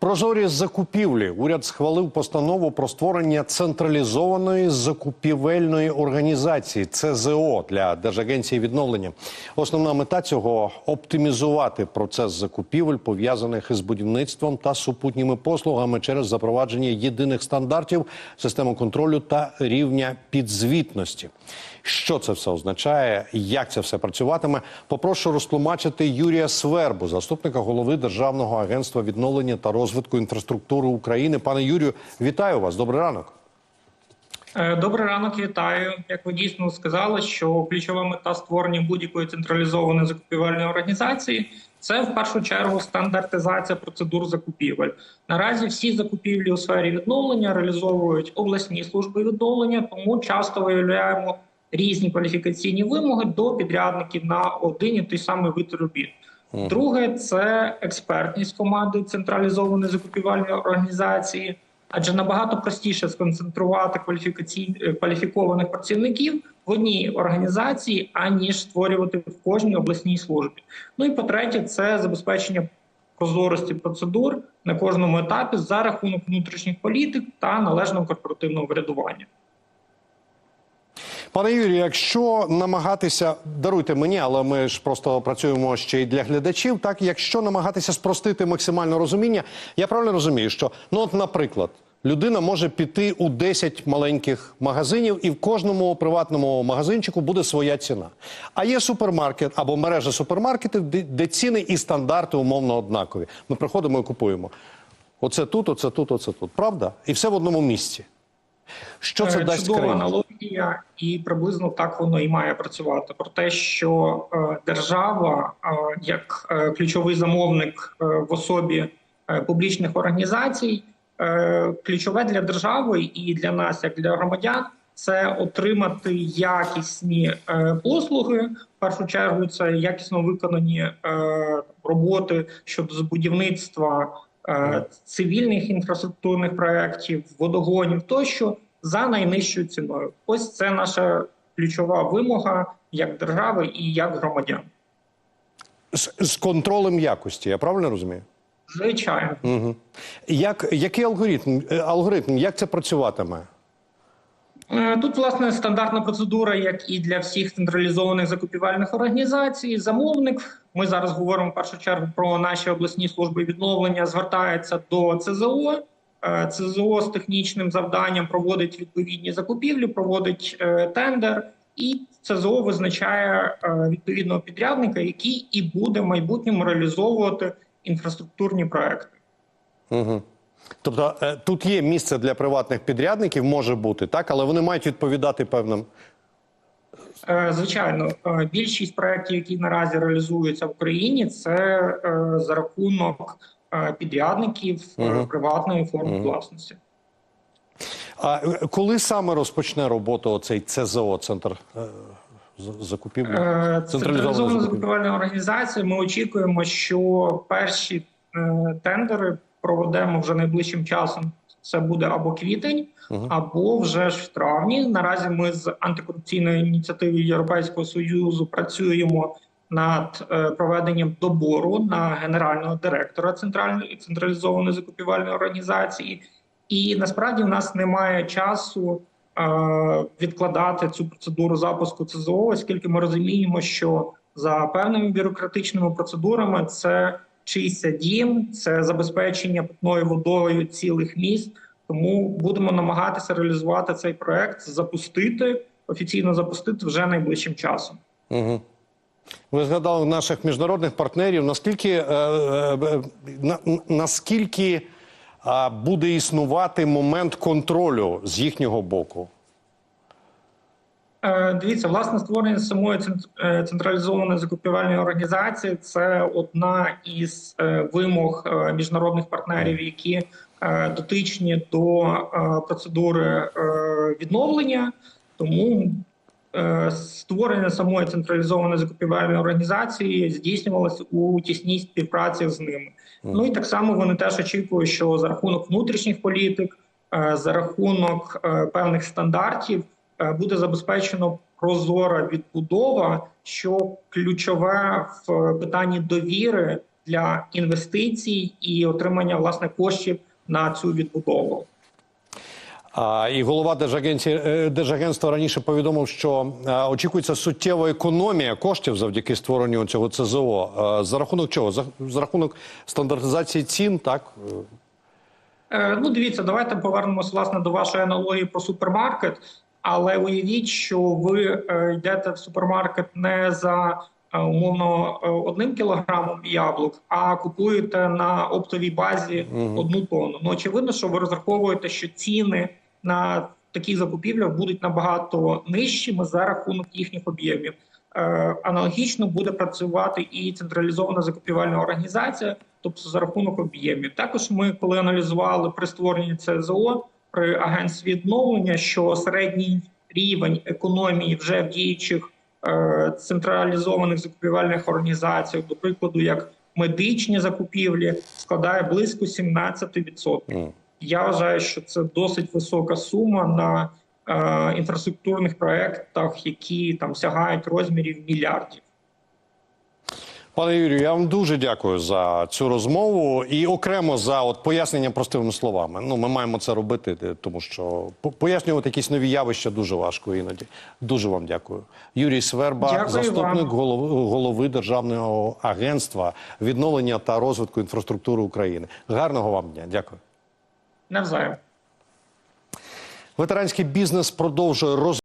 Прозорі закупівлі. Уряд схвалив постанову про створення централізованої закупівельної організації ЦЗО для Держагенції відновлення. Основна мета цього оптимізувати процес закупівель, пов'язаних із будівництвом та супутніми послугами через запровадження єдиних стандартів, системи контролю та рівня підзвітності. Що це все означає? Як це все працюватиме? Попрошу розтлумачити Юрія Свербу, заступника голови Державного агентства відновлення та розвитку інфраструктури України. Пане Юрію, вітаю вас. Добрий ранок. Е, Добрий ранок, вітаю. Як ви дійсно сказали, що ключова мета створення будь-якої централізованої закупівельної організації це в першу чергу стандартизація процедур закупівель. Наразі всі закупівлі у сфері відновлення реалізовують обласні служби відновлення, тому часто виявляємо різні кваліфікаційні вимоги до підрядників на один і той самий вид робіт. Друге це експертність команди централізованої закупівельної організації, адже набагато простіше сконцентрувати кваліфікаційні е, кваліфікованих працівників в одній організації, аніж створювати в кожній обласній службі. Ну і по-третє, це забезпечення прозорості процедур на кожному етапі за рахунок внутрішніх політик та належного корпоративного врядування. Пане Юрію, якщо намагатися даруйте мені, але ми ж просто працюємо ще й для глядачів. Так, якщо намагатися спростити максимально розуміння, я правильно розумію, що ну, от, наприклад, людина може піти у 10 маленьких магазинів, і в кожному приватному магазинчику буде своя ціна. А є супермаркет або мережа супермаркетів, де, ціни і стандарти умовно однакові. Ми приходимо і купуємо. Оце тут, оце тут, оце тут. Правда? І все в одному місці. Що це Е, дасть чудова країні? аналогія, і приблизно так воно і має працювати. Про те, що е, держава, е, як ключовий замовник в особі публічних організацій, ключове для держави і для нас, як для громадян, це отримати якісні послуги. В першу чергу це якісно виконані роботи щодо будівництва цивільних інфраструктурних проєктів, водогонів тощо за найнижчою ціною. Ось це наша ключова вимога як держави і як громадян. З, з контролем якості, я правильно розумію? Звичайно. Угу. Як, який алгоритм, е, алгоритм, як це працюватиме? Е, Тут власне стандартна процедура, як і для всіх централізованих закупівельних організацій. Замовник. Ми зараз говоримо в першу чергу про наші обласні служби відновлення. Звертається до ЦЗО. Е, ЦЗО з технічним завданням проводить відповідні закупівлі, проводить е, тендер, і ЦЗО визначає е, відповідного підрядника, який і буде в майбутньому реалізовувати інфраструктурні проекти. Угу. Тобто тут є місце для приватних підрядників, може бути, так, але вони мають відповідати певним. Звичайно, більшість проєктів, які наразі реалізуються в Україні, це за рахунок підрядників е, Мгм. приватної форми Мгм. власності. А е, коли саме розпочне роботу оцей ЦЗО, центр закупівлі? Централізована закупівельна організація. Ми очікуємо, що перші тендери проведемо вже найближчим часом. Це буде або квітень, Мгм. або вже ж в травні. Наразі ми з антикорупційною ініціативою Європейського союзу працюємо над е, проведенням добору на генерального директора центральної централізованої закупівельної організації. І насправді в нас немає часу е, відкладати цю процедуру запуску ЦЗО, оскільки ми розуміємо, що за певними бюрократичними процедурами це чийся дім, це забезпечення питною водою цілих міст. Тому будемо намагатися реалізувати цей проект, запустити офіційно запустити вже найближчим часом. Угу. Ви згадали наших міжнародних партнерів. Наскільки, е, е, на, наскільки е, буде існувати момент контролю з їхнього боку? Е, Дивіться, власне, створення самої централізованої закупівельної організації це одна із е, вимог е, міжнародних партнерів, які е, дотичні до е, процедури е, відновлення. Тому створення самої централізованої закупівельної організації здійснювалося у тісній співпраці з ними. Ну і так само вони теж очікують, що за рахунок внутрішніх політик, е, за рахунок е, певних стандартів е, буде забезпечено прозора відбудова, що ключове в питанні довіри для інвестицій і отримання власне коштів на цю відбудову. І голова е, Держагентства раніше повідомив, що е, очікується суттєва економія коштів завдяки створенню цього ЦЗО. Е, За рахунок чого? За, рахунок стандартизації цін, так Ну, дивіться, давайте повернемось власне до вашої аналогії про супермаркет. Але уявіть, що ви йдете в супермаркет не за умовно е, одним кілограмом яблук, а купуєте на оптовій базі одну тонну. Ну очевидно, що ви розраховуєте, що ціни на такі закупівлі будуть набагато нижчими за рахунок їхніх об'ємів. Е, Аналогічно буде працювати і централізована закупівельна організація, тобто за рахунок об'ємів. Також ми, коли аналізували при створенні ЦЗО при агентстві відновлення, що середній рівень економії вже в діючих е, централізованих закупівельних організацій, до прикладу, як медичні закупівлі, складає близько 17%. Mm. Я вважаю, що це досить висока сума на е, інфраструктурних проєктах, які там сягають розмірів мільярдів. Пане Юрію, я вам дуже дякую за цю розмову і окремо за от пояснення простими словами. Ну, ми маємо це робити, тому що пояснювати якісь нові явища дуже важко іноді. Дуже вам дякую. Юрій Сверба, Дякую заступник голови, голови Державного агентства відновлення та розвитку інфраструктури України. Гарного вам дня. Дякую. Навзаєм. Ветеранський бізнес продовжує роз.